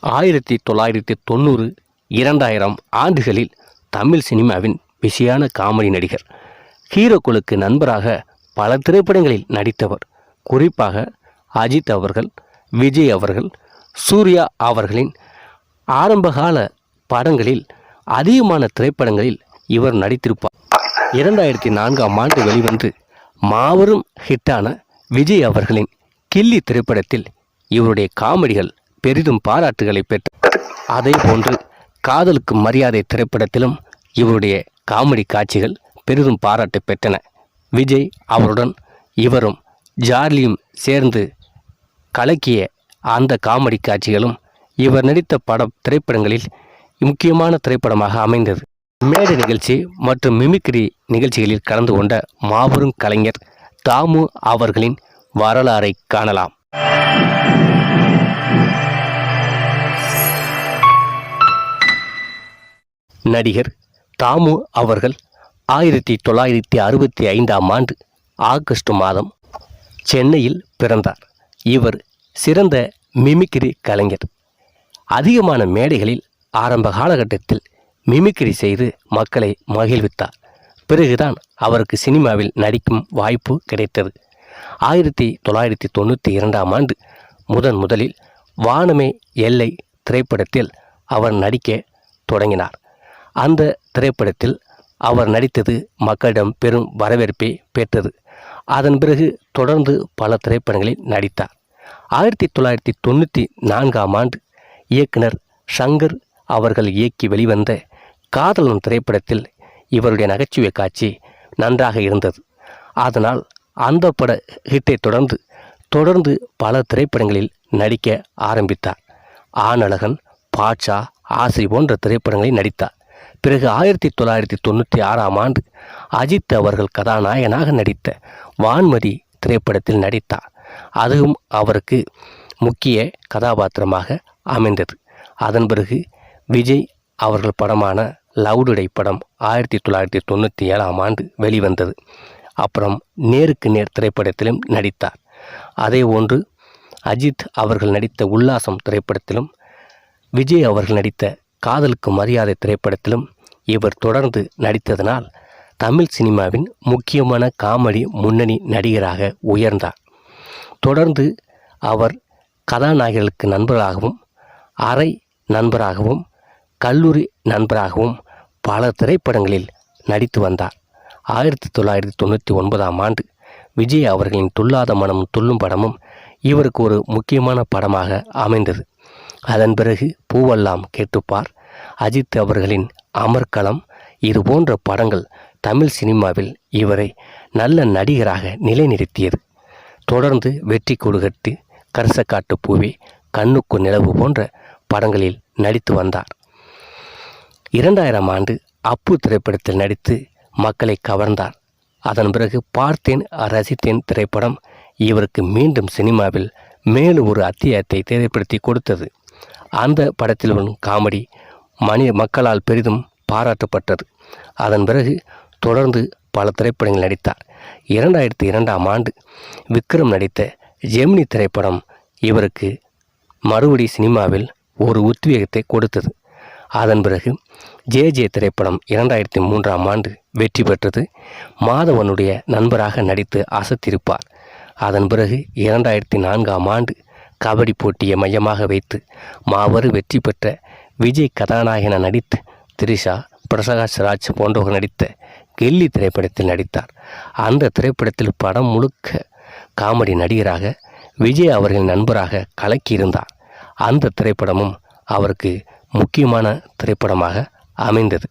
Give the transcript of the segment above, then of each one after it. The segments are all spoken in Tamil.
ஆயிரத்தி தொள்ளாயிரத்தி தொண்ணூறு இரண்டாயிரம் ஆண்டுகளில் தமிழ் சினிமாவின் பிஸியான காமெடி நடிகர். ஹீரோக்களுக்கு நண்பராக பல திரைப்படங்களில் நடித்தவர். குறிப்பாக அஜித் அவர்கள் விஜய் அவர்கள் சூர்யா அவர்களின் ஆரம்பகால படங்களில் அதிகமான திரைப்படங்களில் இவர் நடித்திருப்பார். இரண்டாயிரத்தி நான்காம் ஆண்டு வெளிவந்து மாபெரும் ஹிட்டான விஜய் அவர்களின் கில்லி திரைப்படத்தில் இவருடைய காமெடிகள் பெரிதும் பாராட்டுகளை பெற்றது அதே போன்று காதலுக்கு மரியாதை திரைப்படத்திலும் இவருடைய காமெடி காட்சிகள் பெரிதும் பாராட்டு பெற்றன. விஜய் அவருடன் இவரும் ஜார்லியும் சேர்ந்து கலக்கிய அந்த காமெடி காட்சிகளும் இவர் நடித்த படம் திரைப்படங்களில் முக்கியமான திரைப்படமாக அமைந்தது. மேடை நிகழ்ச்சி மற்றும் மிமிக்ரி நிகழ்ச்சிகளில் கலந்து கொண்ட மாபெரும் கலைஞர் தாமு அவர்களின் வரலாறை காணலாம். நடிகர் தாமு அவர்கள் ஆயிரத்தி தொள்ளாயிரத்தி அறுபத்தி ஐந்தாம் ஆண்டு ஆகஸ்ட் மாதம் சென்னையில் பிறந்தார். இவர் சிறந்த மிமிக்ரி கலைஞர். அதிகமான மேடைகளில் ஆரம்ப காலகட்டத்தில் மிமிக்ரி செய்து மக்களை மகிழ்வித்தார். பிறகுதான் அவருக்கு சினிமாவில் நடிக்கும் வாய்ப்பு கிடைத்தது. ஆயிரத்தி தொள்ளாயிரத்தி தொண்ணூற்றி இரண்டாம் ஆண்டு முதன் முதலில் வானமே எல்லை திரைப்படத்தில் அவர் நடிக்க தொடங்கினார். அந்த திரைப்படத்தில் அவர் நடித்தது மக்களிடம் பெரும் வரவேற்பை பெற்றது. அதன் பிறகு தொடர்ந்து பல திரைப்படங்களில் நடித்தார். ஆயிரத்தி தொள்ளாயிரத்தி தொண்ணூற்றி நான்காம் ஆண்டு இயக்குனர் ஷங்கர் அவர்கள் இயக்கி வெளிவந்த காதலன் திரைப்படத்தில் இவருடைய நகைச்சுவை காட்சி நன்றாக இருந்தது. அதனால் அந்த பட ஹிட்டை தொடர்ந்து தொடர்ந்து பல திரைப்படங்களில் நடிக்க ஆரம்பித்தார். ஆனழகன் பாட்சா ஆசை போன்ற திரைப்படங்களில் நடித்தார். பிறகு ஆயிரத்தி தொள்ளாயிரத்தி தொண்ணூற்றி ஆறாம் ஆண்டு அஜித் அவர்கள் கதாநாயகனாக நடித்த வான்மதி திரைப்படத்தில் நடித்தார். அதுவும் அவருக்கு முக்கிய கதாபாத்திரமாக அமைந்தது. அதன் பிறகு விஜய் அவர்கள் படமான லவுடுடை படம் ஆயிரத்தி தொள்ளாயிரத்தி தொண்ணூற்றி ஏழாம் ஆண்டு வெளிவந்தது. அப்புறம் நேருக்கு நேர் திரைப்படத்திலும் நடித்தார். அதே போன்று அஜித் அவர்கள் நடித்த உல்லாசம் திரைப்படத்திலும் விஜய் அவர்கள் நடித்த காதலுக்கு மரியாதை திரைப்படத்திலும் இவர் தொடர்ந்து நடித்ததனால் தமிழ் சினிமாவின் முக்கியமான காமெடி முன்னணி நடிகராக உயர்ந்தார். தொடர்ந்து அவர் கதாநாயகர்களுக்கு நண்பராகவும் அறை நண்பராகவும் கல்லூரி நண்பராகவும் பல திரைப்படங்களில் நடித்து வந்தார். ஆயிரத்தி தொள்ளாயிரத்தி தொண்ணூற்றி ஒன்பதாம் ஆண்டு விஜய் அவர்களின் துல்லாத மனம் துள்ளும் படமும் இவருக்கு ஒரு முக்கியமான படமாக அமைந்தது. அதன் பிறகு பூவெல்லாம் கேட்டுப்பார். அஜித் அவர்களின் அமர்க்களம் இது போன்ற படங்கள் தமிழ் சினிமாவில் இவரை நல்ல நடிகராக நிலைநிறுத்தியது. தொடர்ந்து வெற்றி கொடுகட்டு கரசக்காட்டு பூவே கண்ணுக்கு நிலவு போன்ற படங்களில் நடித்து வந்தார். இரண்டாயிரம் ஆண்டு அப்பு திரைப்படத்தில் நடித்து மக்களை கவர்ந்தார். அதன் பிறகு பார்த்தேன் ரசித்தேன் திரைப்படம் இவருக்கு மீண்டும் சினிமாவில் மேலும் ஒரு அத்தியாயத்தை தேவைப்படுத்தி கொடுத்தது. அந்த படத்தில் வரும் காமெடி மனித மக்களால் பெரிதும் பாராட்டப்பட்டது. அதன் பிறகு தொடர்ந்து பல திரைப்படங்கள் நடித்தார். இரண்டாயிரத்தி இரண்டாம் ஆண்டு விக்ரம் நடித்த ஜெமினி திரைப்படம் இவருக்கு மறுபடி சினிமாவில் ஒரு உத்வேகத்தை கொடுத்தது. அதன் பிறகு ஜே ஜே திரைப்படம் இரண்டாயிரத்தி மூன்றாம் ஆண்டு வெற்றி பெற்றது. மாதவனுடைய நண்பராக நடித்து அசத்திருப்பார். அதன் பிறகு இரண்டாயிரத்தி நான்காம் ஆண்டு கபடி போட்டியை மையமாக வைத்து மாபெரும் வெற்றி பெற்ற விஜய் கதாநாயகன நடித்து திரிஷா பிரகாஷ் ராஜ் போன்றவர்கள் நடித்த கெல்லி திரைப்படத்தில் நடித்தார். அந்த திரைப்படத்தில் படம் முழுக்க காமெடி நடிகராக விஜய் அவர்களின் நண்பராக கலக்கியிருந்தார். அந்த திரைப்படமும் அவருக்கு முக்கியமான திரைப்படமாக அமைந்தது.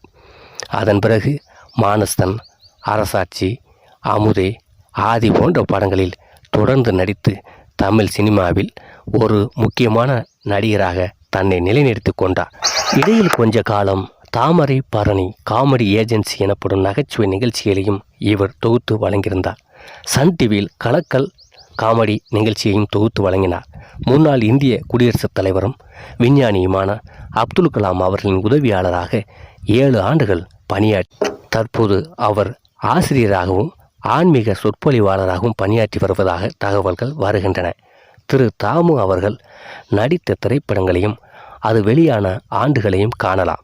அதன் பிறகு மானஸ்தன் அரசாட்சி அமுதே ஆதி போன்ற படங்களில் தொடர்ந்து நடித்து தமிழ் சினிமாவில் ஒரு முக்கியமான நடிகராக தன்னை நிலைநிறுத்தி கொண்டார். இடையில் கொஞ்ச காலம் தாமரை பரணி காமெடி ஏஜென்சி எனப்படும் நகைச்சுவை நிகழ்ச்சிகளையும் இவர் தொகுத்து வழங்கியிருந்தார். சன் டிவியில் கலக்கல் காமெடி நிகழ்ச்சியையும் தொகுத்து வழங்கினார். முன்னாள் இந்திய குடியரசுத் தலைவரும் விஞ்ஞானியுமான அப்துல் கலாம் அவர்களின் உதவியாளராக ஏழு ஆண்டுகள் பணியாற்றி தற்போது அவர் ஆசிரியராகவும் ஆன்மீக சொற்பொழிவாளராகவும் பணியாற்றி வருவதாக தகவல்கள் வருகின்றன. திரு தாமு அவர்கள் நடித்த திரைப்படங்களையும் அது வெளியான ஆண்டுகளையும் காணலாம்.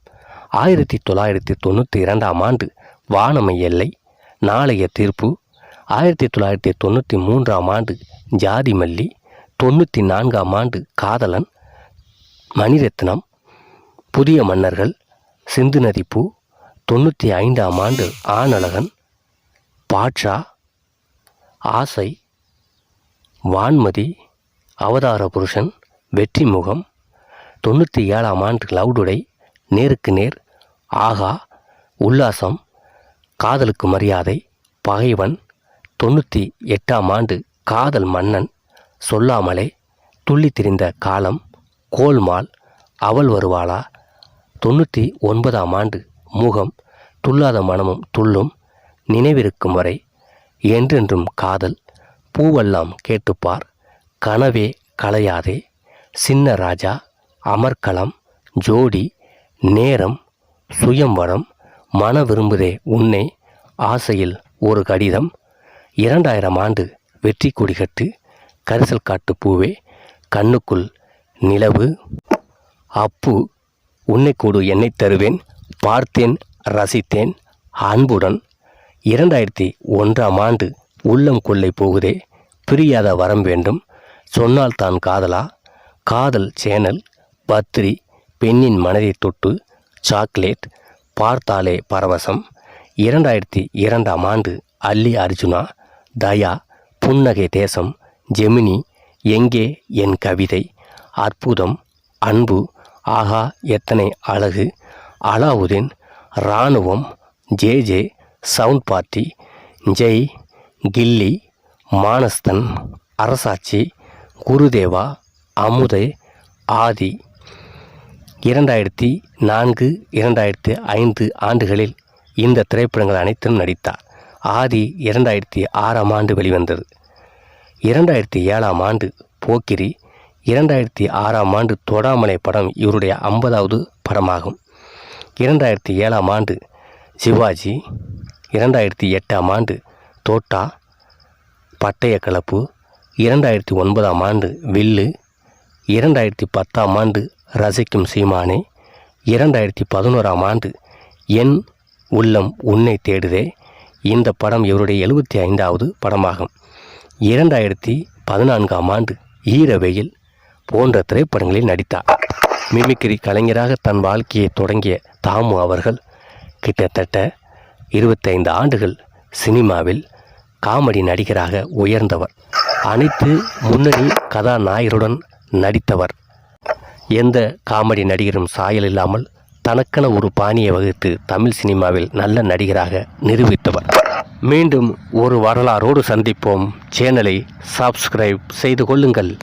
ஆயிரத்தி தொள்ளாயிரத்தி தொண்ணூற்றி இரண்டாம் ஆண்டு வானமை எல்லை நாளைய தீர்ப்பு. ஆயிரத்தி தொள்ளாயிரத்தி தொண்ணூற்றி மூன்றாம் ஆண்டு ஜாதி மல்லி தொண்ணூற்றி நான்காம் ஆண்டு காதலன் மணிரத்னம் புதிய மன்னர்கள் சிந்து நதிப்பூ தொண்ணூற்றி ஐந்தாம் ஆண்டு ஆனழகன் பாட்ஷா ஆசை வான்மதி அவதார புருஷன் வெற்றிமுகம் தொண்ணூற்றி ஏழாம் ஆண்டு லவுடுடை நேருக்கு நேர் ஆகா உல்லாசம் காதலுக்கு மரியாதை பகைவன் தொண்ணூற்றி எட்டாம் ஆண்டு காதல் மன்னன் சொல்லாமலே துள்ளி திரிந்த காலம் கோல்மால் அவள் வருவாளா? தொண்ணூற்றி ஒன்பதாம் ஆண்டு முகம் துள்ளாத மனமும் துள்ளும் நினைவிருக்கும் வரை என்றென்றும் காதல் பூவெல்லாம் கேட்டுப்பார் கனவே கலையாதே சின்ன ராஜா அமர்க்களம் ஜோடி நேரம் சுயம்வரம் மன விரும்புதே உன்னை ஆசையில் ஒரு கடிதம் இரண்டாயிரம் ஆண்டு வெற்றி கொடி கட்டு கரிசல் காட்டு பூவே கண்ணுக்குள் நிலவு அப்பு உன்னை கூடு என்னை தருவேன் பார்த்தேன் ரசித்தேன் அன்புடன். இரண்டாயிரத்தி ஒன்றாம் ஆண்டு உள்ளம் கொள்ளை போகுதே பிரியாத வரம் வேண்டும் சொன்னால் தான் காதலா காதல் சேனல் பத்ரி பெண்ணின் மனதை தொட்டு சாக்லேட் பார்த்தாலே பரவசம். இரண்டாயிரத்தி இரண்டாம் ஆண்டு அல்லி அர்ஜுனா தயா புன்னகை தேசம் ஜெமினி எங்கே என் கவிதை அற்புதம் அன்பு ஆஹா எத்தனை அழகு. அலாவுதீன் இராணுவம் J J sound party Jai Ghilli மானஸ்தன் அரசாட்சி குருதேவா அமுதே ஆதி. இரண்டாயிரத்தி நான்கு இரண்டாயிரத்தி ஐந்து ஆண்டுகளில் இந்த திரைப்படங்கள் அனைத்திலும் நடித்தார். ஆதி இரண்டாயிரத்தி ஆறாம் ஆண்டு வெளிவந்தது. இரண்டாயிரத்தி ஏழாம் ஆண்டு போக்கிரி இரண்டாயிரத்தி ஆறாம் ஆண்டு தொடாமலை படம் இவருடைய ஐம்பதாவது படமாகும். இரண்டாயிரத்தி ஏழாம் ஆண்டு சிவாஜி இரண்டாயிரத்தி எட்டாம் ஆண்டு தோட்டா பட்டய கலப்பு இரண்டாயிரத்தி ஒன்பதாம் ஆண்டு வில்லு இரண்டாயிரத்தி பத்தாம் ஆண்டு ரசிக்கும் சீமானே இரண்டாயிரத்தி பதினோராம் ஆண்டு என் உள்ளம் உன்னை தேடுதே. இந்த படம் இவருடைய எழுபத்தி ஐந்தாவது படமாகும். இரண்டாயிரத்தி பதினான்காம் ஆண்டு ஈரவெயில் போன்ற திரைப்படங்களில் நடித்தார். மிமிக்ரி கலைஞராக தன் வாழ்க்கையை தொடங்கிய தாமு அவர்கள் கிட்டத்தட்ட இருபத்தைந்து ஆண்டுகள் சினிமாவில் காமெடி நடிகராக உயர்ந்தவர். அனைத்து முன்னணி கதாநாயகருடன் நடித்தவர் எந்த காமெடி நடிகரும் சாயல் இல்லாமல் தனக்கென ஒரு பாணியை வகுத்து தமிழ் சினிமாவில் நல்ல நடிகராக நிரூபித்தவர். மீண்டும் ஒரு வரலாறோடு சந்திப்போம். சேனலை சப்ஸ்கிரைப் செய்து கொள்ளுங்கள்.